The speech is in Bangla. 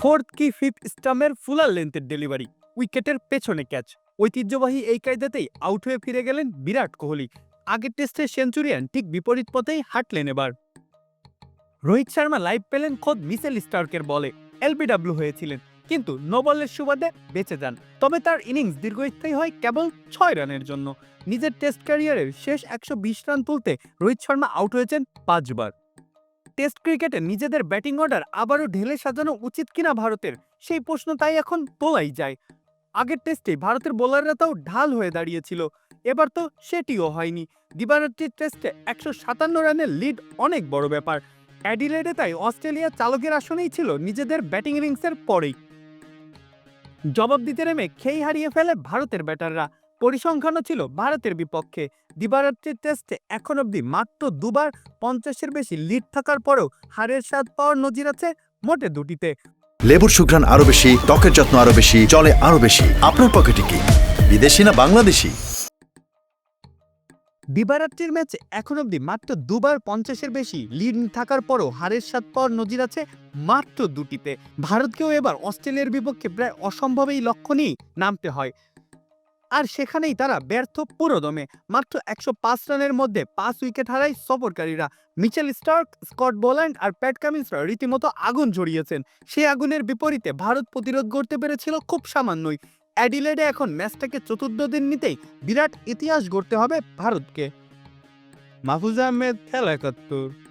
ফোর্থ কি ফিফথ স্টামের ফুলার লেন্থের ডেলিভারি। উইকেটের পেছনে ক্যাচ। ঐতিহ্যবাহী এই কায়দাতেই আউট হয়ে ফিরে গেলেন বিরাট কোহলি। আগের টেস্টে সেঞ্চুরিয়ান ঠিক বিপরীত পথেই হাঁটলেন এবার। রোহিত শর্মা লাইভ পেলেন খোদ মিসেল স্টার্কের বলে। এলবিডব্লিউ হয়েছিলেন। কিন্তু নো বলের সুবাদে বেঁচে যান। তবে তার ইনিংস দীর্ঘস্থায়ী হয় কেবল ছয় রানের জন্য। নিজের টেস্ট ক্যারিয়ারের শেষ একশো বিশ রান তুলতে রোহিত শর্মা আউট হয়েছেন পাঁচবার। টেস্ট ক্রিকেটে নিজেদের ব্যাটিং অর্ডার আবারও ঢেলে সাজানো উচিত কিনা ভারতের? সেই প্রশ্ন তাই এখন তোলাই যায়। আগের টেস্টে ভারতের বোলাররা তাও ঢাল হয়ে দাঁড়িয়েছিল। এবার তো সেটিও হয়নি। দিবারাত্রির টেস্টে একশো সাতান্ন রানের লিড অনেক বড় ব্যাপার। অ্যাডিলেডে তাই অস্ট্রেলিয়া চালকের আসনেই ছিল নিজেদের ব্যাটিং ইনিংসের পরেই। জবাব দিতে নেমে খেই হারিয়ে ফেলে ভারতের ব্যাটাররা। পরিসংখ্যানও ছিল ভারতের বিপক্ষে। দিবারাত্রির টেস্টে এখন অবধি মাত্র দুবার পঞ্চাশের বেশি লিড থাকার পরেও হারের স্বাদ পাওয়ার নজির আছে মোটে দুটিতে। লেবুর সুঘ্রাণ আরও বেশি ত্বকের যত্ন আরও বেশি চলে আরও বেশি। আপনার পকেটে কি? বিদেশি না বাংলাদেশি? দিবারাত্রির ম্যাচে এখন অবধি মাত্র দুবার পঞ্চাশের বেশি লিড থাকার পরও হারের স্বাদ পাওয়ার নজির আছে মাত্র দুটিতে। ভারতকেও এবার অস্ট্রেলিয়ার বিপক্ষে প্রায় অসম্ভবেই লক্ষ্য নিয়েই নামতে হয়। আর সেখানেই তারা ব্যর্থ পুরোদমে। মাত্র একশো পাঁচ রানের মধ্যে পাঁচ উইকেট হারায় সফরকারীরা। মিচেল স্টার্ক, স্কট বোল্যান্ড আর প্যাট কামিন্সরা রীতিমতো আগুন ঝরিয়েছেন সেই আগুনের বিপরীতে ভারত প্রতিরোধ করতে পেরেছিল খুব সামান্যই। অ্যাডিলেডে এখন ম্যাচটাকে চতুর্থ দিন নিতেই বিরাট ইতিহাস গড়তে হবে ভারতকে। মাহফুজ আহমেদ, খেলা একাত্তর।